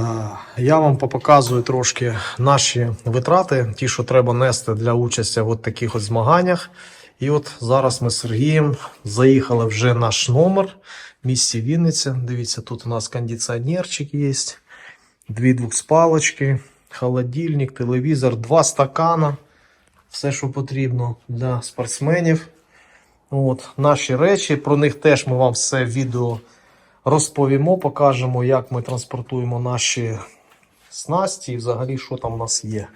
Е, Я вам показую трошки наші витрати, ті, що треба нести для участі в от таких от змаганнях. І от зараз ми з Сергієм заїхали вже наш номер в місті Вінниця. Дивіться, тут у нас кондиціонерчик є, дві двохспалочки, холодильник, телевізор, два стакана. Все, що потрібно для спортсменів. От, наші речі, про них теж ми вам все відео розповімо, покажемо, як ми транспортуємо наші снасті і взагалі, що там у нас є.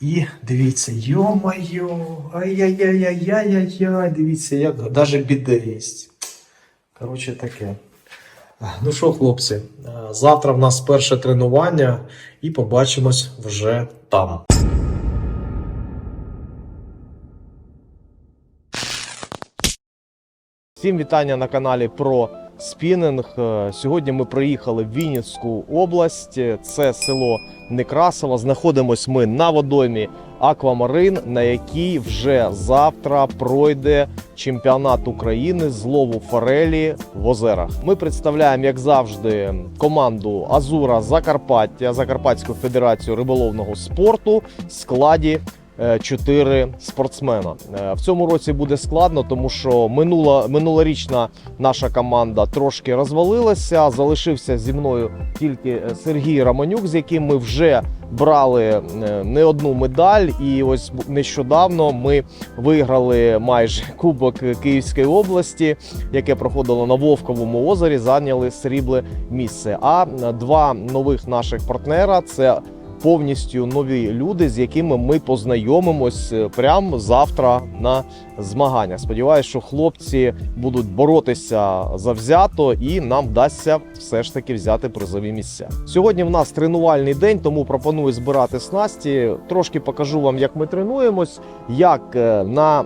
І дивіться, йо-майо, ай-яй-яй-яй-яй-яй, дивіться, як навіть біде є. Коротше, таке. Ну що, хлопці, завтра в нас перше тренування і побачимось вже там. Всім вітання на каналі про спінінг. Е, Сьогодні ми приїхали в Вінницьку область. Це село Некрасово. Знаходимось ми на водоймі Аквамарин, на якій вже завтра пройде чемпіонат України з лову форелі в озерах. Ми представляємо, як завжди, команду Азура Закарпаття, Закарпатську федерацію риболовного спорту в складі чотири спортсмена. Е, В цьому році буде складно, тому що минула минулорічна наша команда трошки розвалилася. Залишився зі мною тільки е, Сергій Романюк, з яким ми вже брали е, не одну медаль. І ось нещодавно ми виграли майже Кубок Київської області, яке проходило на Вовковому озері. Зайняли срібле місце. А е, два нових наших партнера це повністю нові люди, з якими ми познайомимось е, прямо завтра на змаганнях. Сподіваюсь, що хлопці будуть боротися завзято і нам вдасться все ж таки взяти призові місця. Сьогодні в нас тренувальний день, тому пропоную збирати снасті. Трошки покажу вам, як ми тренуємось, як е, на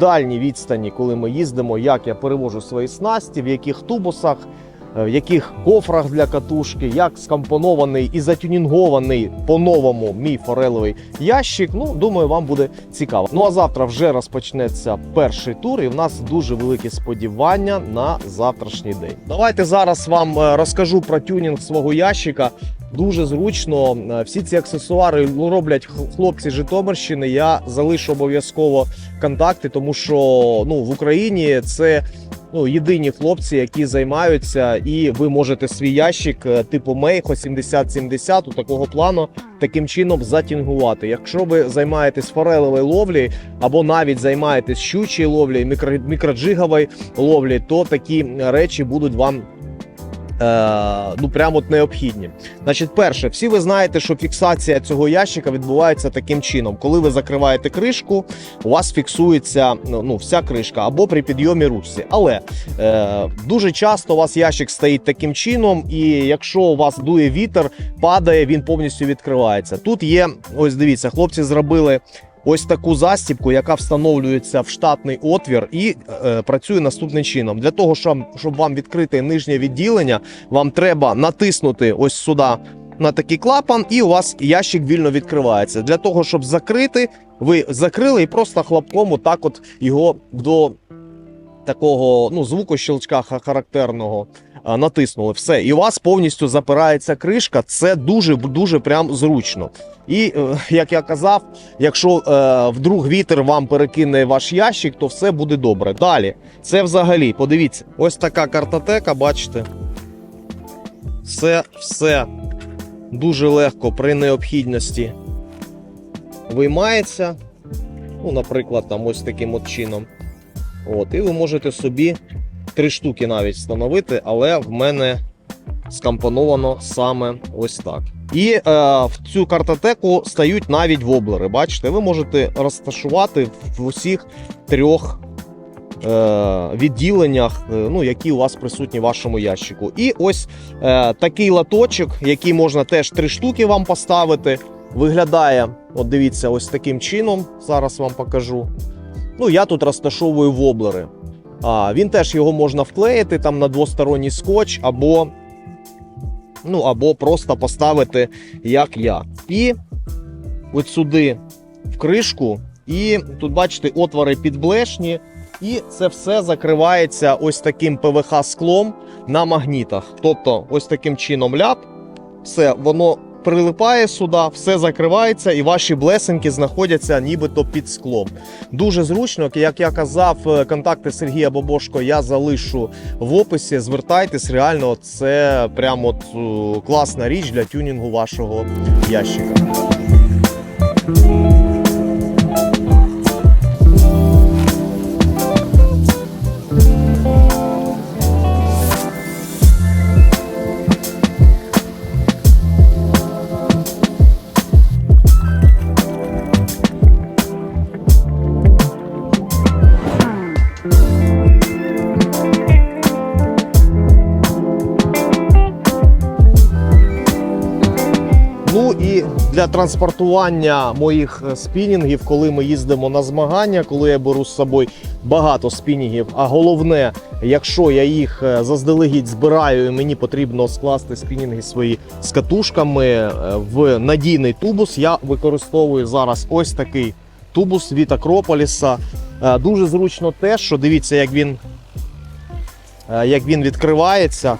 дальній відстані, коли ми їздимо, як я перевожу свої снасті, в яких тубусах. Е, В яких кофрах для катушки, як скомпонований і затюнінгований по-новому мій фореловий ящик. Ну, думаю, вам буде цікаво. Ну а завтра вже розпочнеться перший тур, і в нас дуже великі сподівання на завтрашній день. Давайте зараз вам е, розкажу про тюнінг свого ящика. Дуже зручно. Е, Всі ці аксесуари роблять хлопці Житомирщини. Я залишу обов'язково контакти, тому що ну в Україні це. Ну, єдині хлопці, які займаються, і ви можете свій ящик е, типу Мейхо 7070 у такого плану таким чином затінгувати. Якщо ви займаєтесь форелевою ловлі або навіть займаєтесь щучою ловлі, мікро, мікроджиговою ловлі, то такі речі будуть вам. Е, ну прямо от необхідні. Значить, перше, всі ви знаєте, що фіксація цього ящика відбувається таким чином. Коли ви закриваєте кришку, у вас фіксується ну, ну, вся кришка або при підйомі ручці. Але е, дуже часто у вас ящик стоїть таким чином, і якщо у вас дує вітер, падає, він повністю відкривається. Тут є, ось дивіться, хлопці зробили. Ось таку застібку, яка встановлюється в штатний отвір, і е, працює наступним чином. Для того, щоб, щоб вам відкрити нижнє відділення, вам треба натиснути ось сюди на такий клапан, і у вас ящик вільно відкривається. Для того, щоб закрити, ви закрили і просто хлопком отак от його до такого ну, звуку щелчка характерного натиснули. Все, і у вас повністю запирається кришка. Це дуже дуже прям зручно. І е, як я казав, якщо е, вдруг вітер вам перекине ваш ящик, то все буде добре. Далі, це взагалі, подивіться, ось така картотека, бачите. Все, все дуже легко при необхідності виймається. Ну, наприклад, там ось таким от чином. От, і ви можете собі три штуки навіть встановити, але в мене скомпоновано саме ось так. І е, в цю картотеку стають навіть воблери. Бачите, ви можете розташувати в усіх трьох е, відділеннях, е, ну, які у вас присутні в вашому ящику. І ось е, такий латочок, який можна теж три штуки вам поставити. Виглядає, от дивіться, ось таким чином. Зараз вам покажу. Ну, я тут розташовую воблери. А, він теж його можна вклеїти там на двосторонній скотч, або, ну, або просто поставити, як я. І от сюди в кришку, і тут, бачите, отвори підблешні. І це все закривається ось таким ПВХ склом на магнітах. Тобто, ось таким чином ляп. все, воно прилипає сюди, все закривається, і ваші блесенки знаходяться нібито під склом. Дуже зручно, як я казав, е, контакти Сергія Бобошко я залишу в описі. Звертайтесь, реально, це прямо е, класна річ для тюнінгу вашого ящика. Ну і для транспортування моїх е, спінінгів, коли ми їздимо на змагання, коли я беру з собою багато спінінгів, а головне, якщо я їх е, заздалегідь збираю і мені потрібно скласти спінінги свої з катушками е, в надійний тубус, я використовую зараз ось такий тубус від Акрополіса. Дуже зручно те, що дивіться, як він, як він відкривається.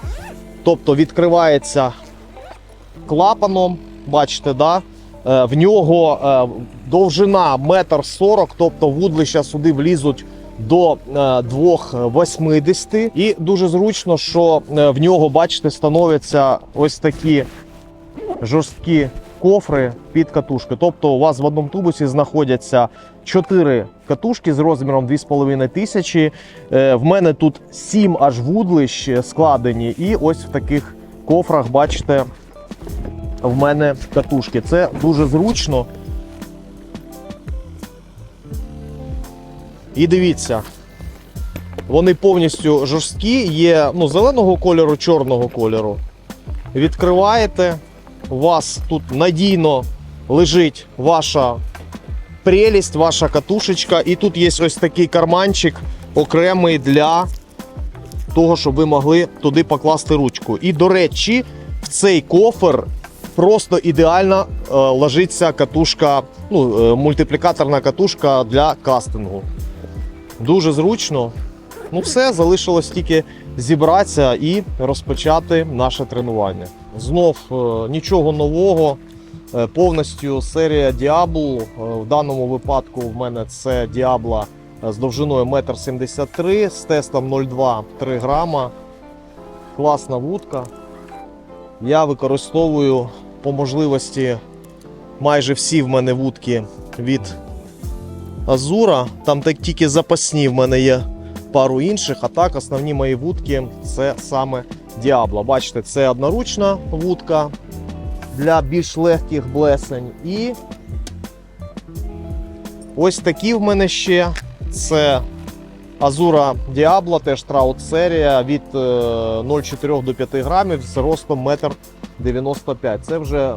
Тобто відкривається клапаном, бачите, да? Е, в нього е, довжина метр сорок, тобто вудлища сюди влізуть до е, 2,80. І дуже зручно, що в нього, бачите, становляться ось такі жорсткі кофри під катушки. Тобто у вас в одному тубусі знаходяться 4 катушки з розміром 2,5 тисячі. В мене тут 7 аж вудлищ складені, і ось в таких кофрах, бачите, в мене катушки. Це дуже зручно. І дивіться, вони повністю жорсткі, є ну, зеленого кольору, чорного кольору. Відкриваєте, у вас тут надійно лежить ваша прелість, ваша катушечка, і тут є ось такий карманчик окремий для того, щоб ви могли туди покласти ручку. І, до речі, в цей кофер просто ідеально е, ложиться катушка, ну, е, мультиплікаторна катушка для кастингу. Дуже зручно. Ну, все, залишилось тільки зібратися і розпочати наше тренування. Знов е, нічого нового. Повністю серія. Е, В даному випадку в мене це Diablo з довжиною 1,73 м з тестом 0,2 3 грама. Класна вудка. Я використовую по можливості майже всі в мене вудки від Азура. Там так тільки запасні в мене є пару інших, а так основні мої вудки це саме Diablo. Бачите, це одноручна вудка для більш легких блесень. І ось такі в мене ще. Це Азура Діабло, теж траут серія від е, 0,4 до 5 грамів з ростом 1,95 м. Це вже е,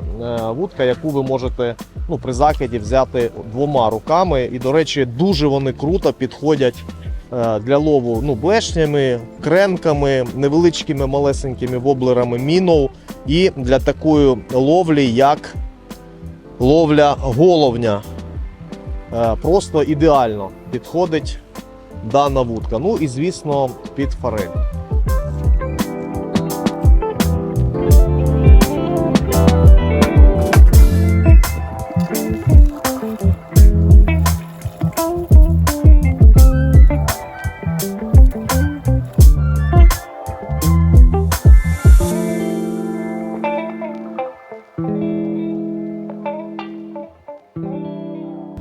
вудка, яку ви можете ну, при закиді взяти двома руками. І, до речі, дуже вони круто підходять е, для лову ну, блешнями, кренками, невеличкими малесенькими воблерами мінов. І для такої ловлі, як ловля головня. Е, Просто ідеально підходить дана вудка. Ну і звісно, під форель.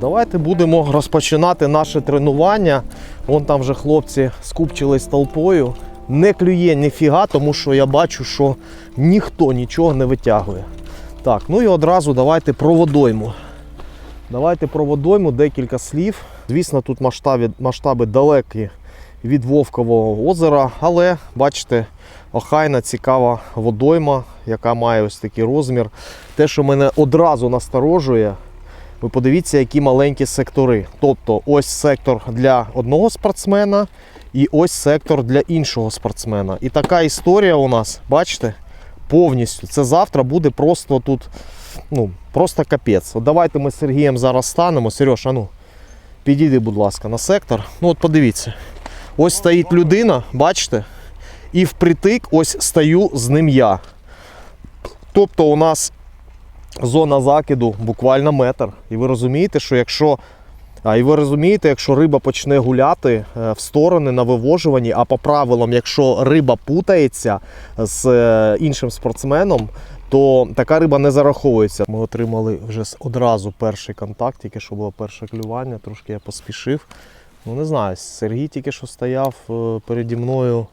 Давайте будемо розпочинати наше тренування. Вон там вже хлопці скупчились толпою. Не клює ніфіга, тому що я бачу, що ніхто нічого не витягує. Так, ну і одразу давайте про водойму. Давайте про водойму декілька слів. Звісно, тут масштаби, масштаби далекі від Вовкового озера, але бачите, охайна, цікава водойма, яка має ось такий розмір. Те, що мене одразу насторожує, ви подивіться, які маленькі сектори. Тобто ось сектор для одного спортсмена і ось сектор для іншого спортсмена. І така історія у нас, бачите, повністю. Це завтра буде просто тут, ну, просто капець. От давайте ми з Сергієм зараз станемо. Сереж, а ну, підійди, будь ласка, на сектор. Ну от подивіться. Ось стоїть людина, бачите? І впритик ось стою з ним я. Тобто у нас зона закиду буквально метр. І ви розумієте, що якщо. А і ви розумієте, якщо риба почне гуляти е, в сторони на вивожуванні, а по правилам, якщо риба путається з е, іншим спортсменом, то така риба не зараховується. Ми отримали вже одразу перший контакт, тільки що було перше клювання, трошки я поспішив. Ну не знаю, Сергій тільки що стояв е, переді мною,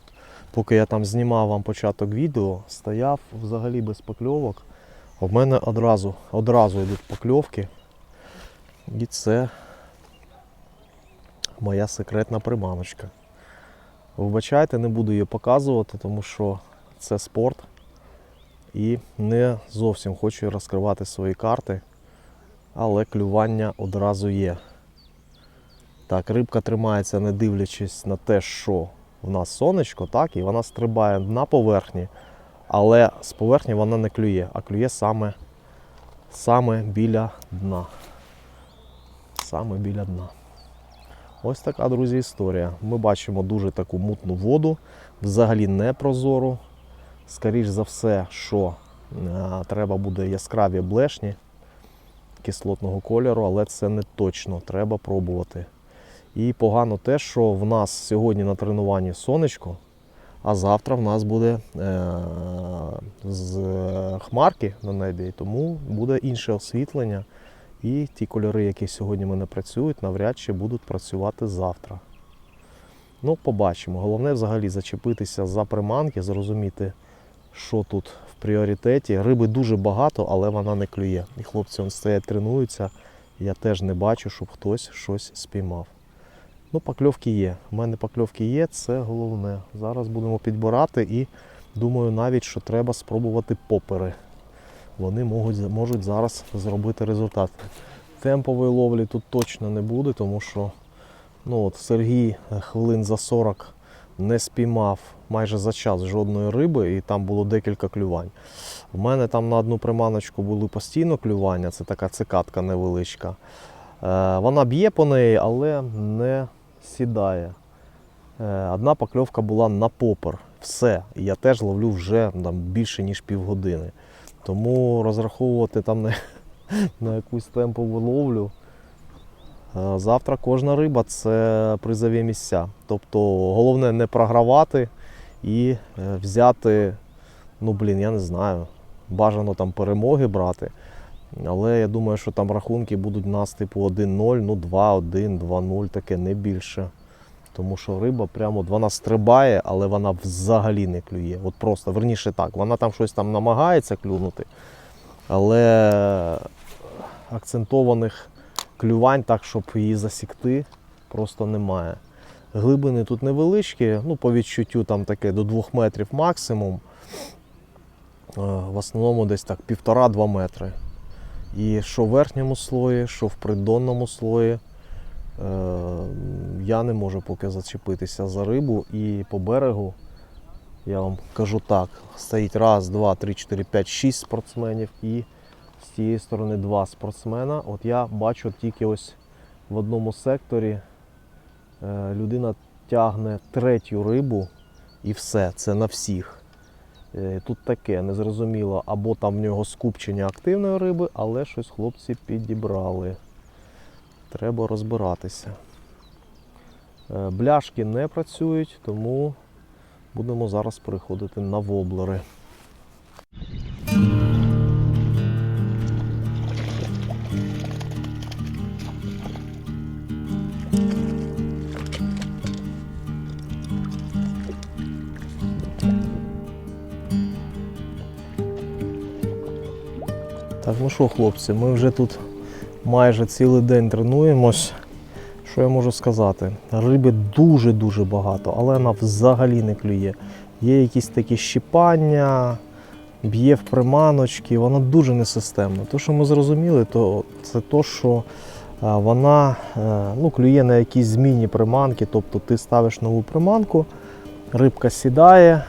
поки я там знімав вам початок відео, стояв взагалі без покльовок. А в мене одразу, одразу йдуть покльовки. І це моя секретна приманочка. Вибачайте, не буду її показувати, тому що це спорт. І не зовсім хочу розкривати свої карти, але клювання одразу є. Так, рибка тримається, не дивлячись на те, що в нас сонечко, так, і вона стрибає на поверхні, але з поверхні вона не клює, а клює саме, саме біля дна. Саме біля дна. Ось така, друзі, історія. Ми бачимо дуже таку мутну воду, взагалі не прозору. Скоріш за все, що е, треба буде яскраві блешні кислотного кольору, але це не точно, треба пробувати. І погано те, що в нас сьогодні на тренуванні сонечко, а завтра в нас буде е, з хмарки на небі, і тому буде інше освітлення. І ті кольори, які сьогодні мене працюють, навряд чи будуть працювати завтра. Ну, побачимо. Головне взагалі зачепитися за приманки, зрозуміти, що тут в пріоритеті. Риби дуже багато, але вона не клює. І хлопці он стоять, тренуються. Я теж не бачу, щоб хтось щось спіймав. Ну, покльовки є. У мене покльовки є, це головне. Зараз будемо підбирати і думаю навіть, що треба спробувати попери. Вони можуть, можуть зараз зробити результат. Темпової ловлі тут точно не буде, тому що ну, от Сергій хвилин за 40 не спіймав майже за час жодної риби, і там було декілька клювань. У мене там на одну приманочку були постійно клювання, це така цикатка невеличка. Е, Вона б'є по неї, але не сідає. Е, Одна покльовка була на попер. Все. Я теж ловлю вже там, більше, ніж півгодини. Тому розраховувати там на, на якусь темпову ловлю. е, Завтра кожна риба це призові місця. Тобто головне не програвати і е, взяти, ну блін, я не знаю, бажано там перемоги брати. Але я думаю, що там рахунки будуть у нас типу 1-0, ну 2-1, 2-0, таке не більше. Тому що риба прямо вона стрибає, але вона взагалі не клює. От просто, верніше так, вона там щось там намагається клюнути, але акцентованих клювань, так, щоб її засікти, просто немає. Глибини тут невеличкі, ну, по відчуттю там таке до 2 метрів максимум. Е, В основному десь так 1,5-2 метри. І що в верхньому слої, що в придонному слої. Е, Я не можу поки зачепитися за рибу і по берегу. Я вам кажу так, стоїть раз, два, три, чотири, п'ять, шість спортсменів і з тієї сторони два спортсмена. От я бачу тільки ось в одному секторі е, людина тягне третю рибу і все, це на всіх. Е, Тут таке незрозуміло, або там в нього скупчення активної риби, але щось хлопці підібрали. Треба розбиратися. Е, Бляшки не працюють, тому будемо зараз переходити на воблери. Так, ну що, хлопці, ми вже тут майже цілий день тренуємось. Що я можу сказати? Риби дуже-дуже багато, але вона взагалі не клює. Є якісь такі щіпання, б'є в приманочки, вона дуже несистемна. Те, що ми зрозуміли, то це то, що вона е, ну, клює на якісь змінні приманки, тобто ти ставиш нову приманку, рибка сідає,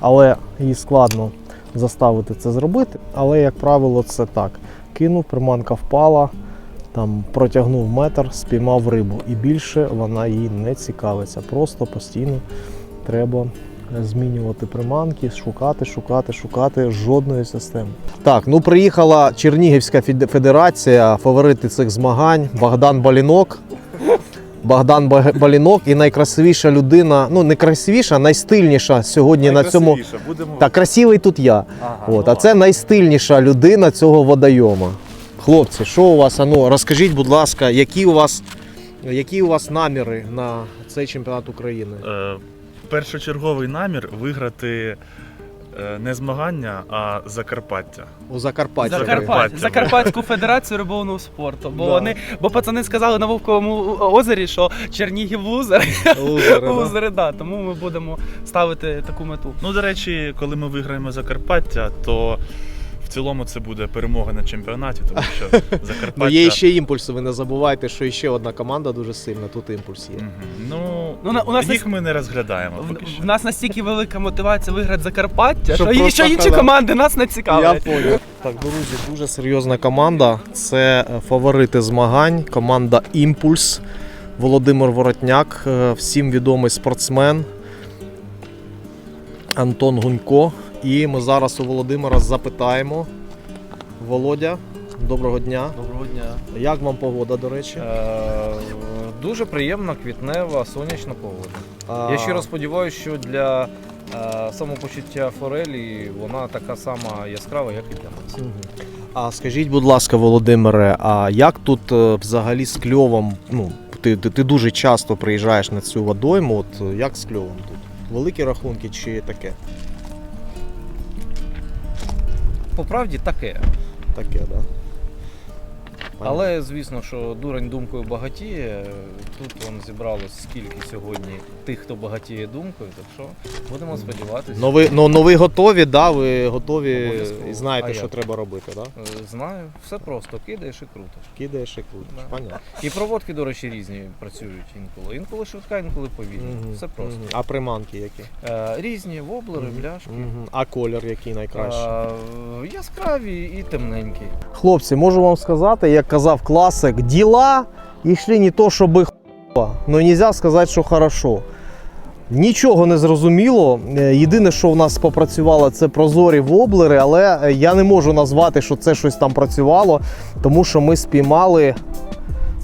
але їй складно заставити це зробити. Але, як правило, це так. Кинув, приманка впала, там протягнув метр, спіймав рибу. І більше вона їй не цікавиться. Просто постійно треба змінювати приманки, шукати, шукати, шукати жодної системи. Так, ну приїхала Чернігівська федерація, фаворити цих змагань Богдан Балінок. Богдан Балінок і найкрасивіша людина, ну не красивіша, найстильніша сьогодні на цьому. Будемо. Так, красивий тут я. Ага, От, ну а це найстильніша людина цього водойома. Хлопці, що у вас? Ану, розкажіть, будь ласка, які у вас, які у вас наміри на цей чемпіонат України? Е, Першочерговий намір виграти не змагання, а Закарпаття. У Закарпатті. Закарпаття. Закарпаття. Закарпатську федерацію рибовного спорту. Бо Да. вони, бо пацани сказали на Вовковому озері, що Чернігів лузер. Лузери, да. Лузери, да. Тому ми будемо ставити таку мету. Ну, до речі, коли ми виграємо Закарпаття, то в цілому це буде перемога на чемпіонаті, тому що Закарпаття. Ну, є ще імпульси, ви не забувайте, що ще одна команда дуже сильна, тут імпульс є. Ну, Ну, у нас їх ми не розглядаємо В, поки що. в нас настільки велика мотивація виграти Закарпаття, Що що, що інші команди нас не цікавлять. понял. Так, друзі, дуже серйозна команда. Це е, фаворити змагань, команда Імпульс. Володимир Воротняк, е, всім відомий спортсмен. Антон Гунько. І ми зараз у Володимира запитаємо. Володя, доброго дня. Доброго дня. Як вам погода, до речі? Е, дуже приємна квітнева сонячна погода. Я щиро сподіваюся, що для е, самопочуття форелі вона така сама яскрава, як і для нас. А скажіть, будь ласка, Володимире, а як тут е, взагалі з кльовом? Ну, ти, ти, ти дуже часто приїжджаєш на цю водойму, от як з кльовом тут? Великі рахунки чи таке? По правді таке. Таке, да? Але звісно, що дурень думкою багатіє. Тут вон зібралось скільки сьогодні тих, хто багатіє думкою, так що будемо сподіватися. Ну ви, ну, ну ви готові, да? Ви готові і знаєте, А що як? треба робити, да? Е, Знаю, все просто, кидаєш і крутиш. Кидаєш і крутиш. Да. Понятно. І проводки, до речі, різні працюють інколи. Інколи швидка, інколи повільна. Мгм, Все просто. мгм. А приманки які? Е, Різні воблери, бляшки. Мгм. А колір який найкращий? Е, Яскраві і темненькі. Хлопці, можу вам сказати, як казав класик, діла йшли не то, щоб хуйово, але не можна сказати, що хорошо. Нічого не зрозуміло. Е, Єдине, що в нас попрацювало, це прозорі воблери, але е, я не можу назвати, що це щось там працювало, тому що ми спіймали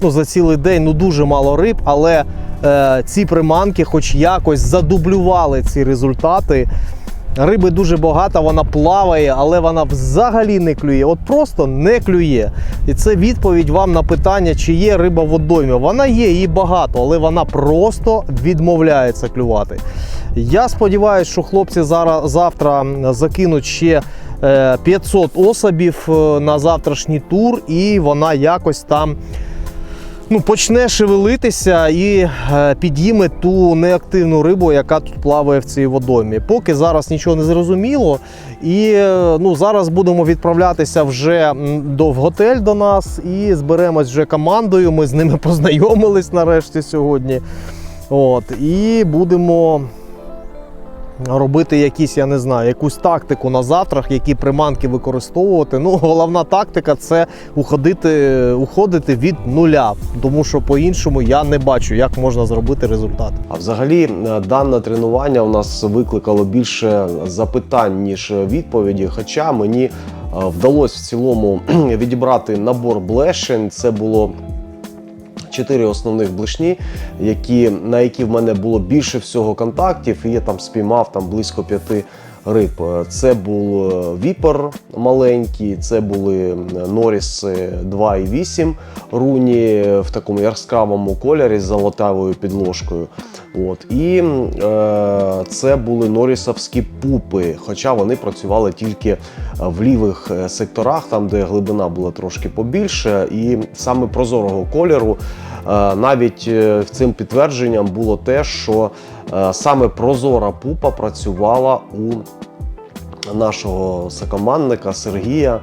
ну, за цілий день ну, дуже мало риб, але е, ці приманки хоч якось задублювали ці результати. Риби дуже багато, вона плаває, але вона взагалі не клює. От просто не клює. І це відповідь вам на питання, чи є риба в водоймі. Вона є, її багато, але вона просто відмовляється клювати. Я сподіваюся, що хлопці зараз завтра закинуть ще е, 500 особів е, на завтрашній тур, і вона якось там ну, почне шевелитися і е, підійме ту неактивну рибу, яка тут плаває в цій водоймі. Поки зараз нічого не зрозуміло. І е, ну, зараз будемо відправлятися вже до, в готель до нас і зберемось вже командою. Ми з ними познайомились нарешті сьогодні. От, і будемо робити якісь, я не знаю, якусь тактику на завтрах, які приманки використовувати. Ну, головна тактика це уходити, уходити від нуля, тому що по-іншому я не бачу, як можна зробити результат. А взагалі, е, дане тренування у нас викликало більше запитань ніж відповіді. Хоча мені е, вдалося в цілому відібрати набор блешень. Це було чотири основних блишні, які, на які в мене було більше всього контактів, і я там спіймав там близько п'яти риб. Це був е, віпер маленький, це були норіси 2,8 руні в такому яскравому кольорі з золотавою підложкою. От. І е, це були норісовські пупи, хоча вони працювали тільки е, в лівих е, секторах, там де глибина була трошки побільше, і саме прозорого кольору. Навіть цим підтвердженням було те, що саме прозора пупа працювала у нашого сокомандника Сергія.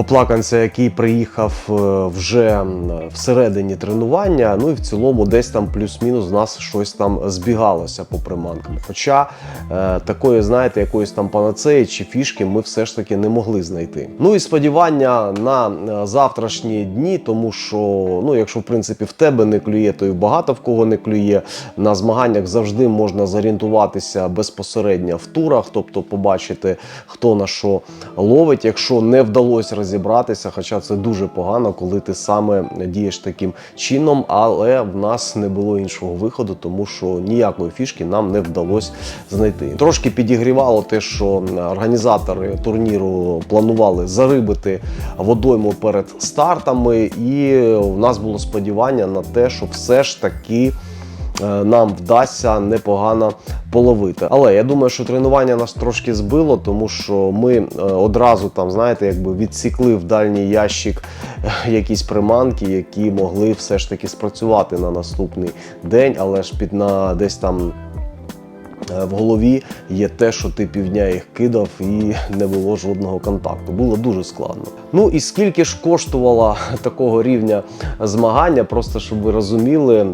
Оплаканця, який приїхав е, вже всередині тренування. Ну і в цілому десь там плюс-мінус у нас щось там збігалося по приманкам. Хоча е, такої, знаєте, якоїсь там панацеї чи фішки ми все ж таки не могли знайти. Ну і сподівання на е, завтрашні дні, тому що ну, якщо в принципі в тебе не клює, то і багато в кого не клює. На змаганнях завжди можна зорієнтуватися безпосередньо в турах, тобто побачити, хто на що ловить. Якщо не вдалося розібратися, хоча це дуже погано, коли ти саме дієш таким чином, але в нас не було іншого виходу, тому що ніякої фішки нам не вдалося знайти. Трошки підігрівало те, що організатори турніру планували зарибити водойму перед стартами, і в нас було сподівання на те, що все ж таки. Е, Нам вдасться непогано половити. Але я думаю, що тренування нас трошки збило, тому що ми е, одразу там, знаєте, якби відсікли в дальній ящик е, якісь приманки, які могли все ж таки спрацювати на наступний день, але ж під на десь там. В голові є те, що ти півдня їх кидав і не було жодного контакту. Було дуже складно. Ну і скільки ж коштувало такого рівня змагання, просто щоб ви розуміли,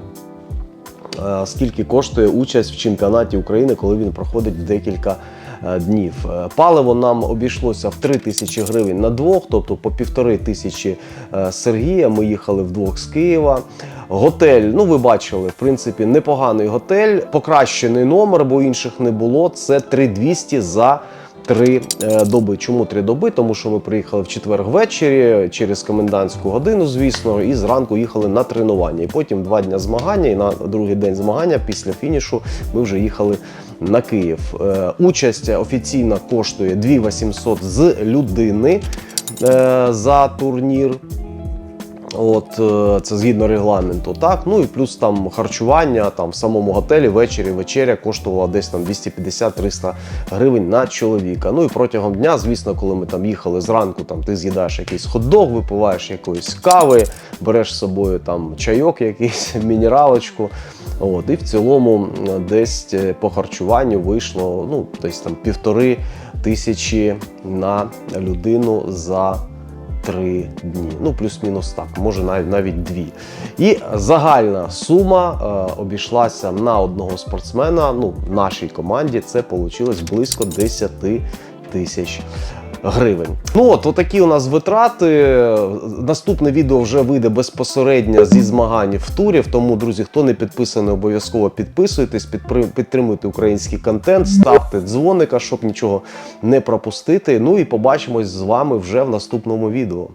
скільки коштує участь в чемпіонаті України, коли він проходить в декілька е, днів. Е, Паливо нам обійшлося в 3 тисячі гривень на двох, тобто по півтори тисячі е, Сергія. Ми їхали вдвох з Києва. Готель, ну ви бачили, в принципі, непоганий готель, покращений номер, бо інших не було. Це 3200 за три е, доби. Чому три доби? Тому що ми приїхали в четвер ввечері через комендантську годину, звісно, і зранку їхали на тренування. І потім два дні змагання, і на другий день змагання після фінішу ми вже їхали на Київ. Е, Участь офіційно коштує 2800 з людини е, за турнір. От е, це згідно регламенту, так. Ну і плюс там харчування там в самому готелі ввечері вечеря коштувала десь там 250-300 гривень на чоловіка. Ну і протягом дня, звісно, коли ми там їхали зранку, там ти з'їдаєш якийсь хот-дог, випиваєш якоїсь кави, береш з собою там чайок, якийсь мінералочку. От, і в цілому десь е, по харчуванню вийшло ну, десь там півтори тисячі на людину за три дні. Ну, плюс-мінус так, може навіть навіть дві. І загальна сума е, обійшлася на одного спортсмена. Ну, в нашій команді це вийшло близько 10 тисяч. Гривень. Ну от, отакі у нас витрати. Наступне відео вже вийде безпосередньо зі змагань в турів. Тому, друзі, хто не підписаний, обов'язково підписуйтесь, підтримуйте український контент, ставте дзвоника, щоб нічого не пропустити. Ну і побачимось з вами вже в наступному відео.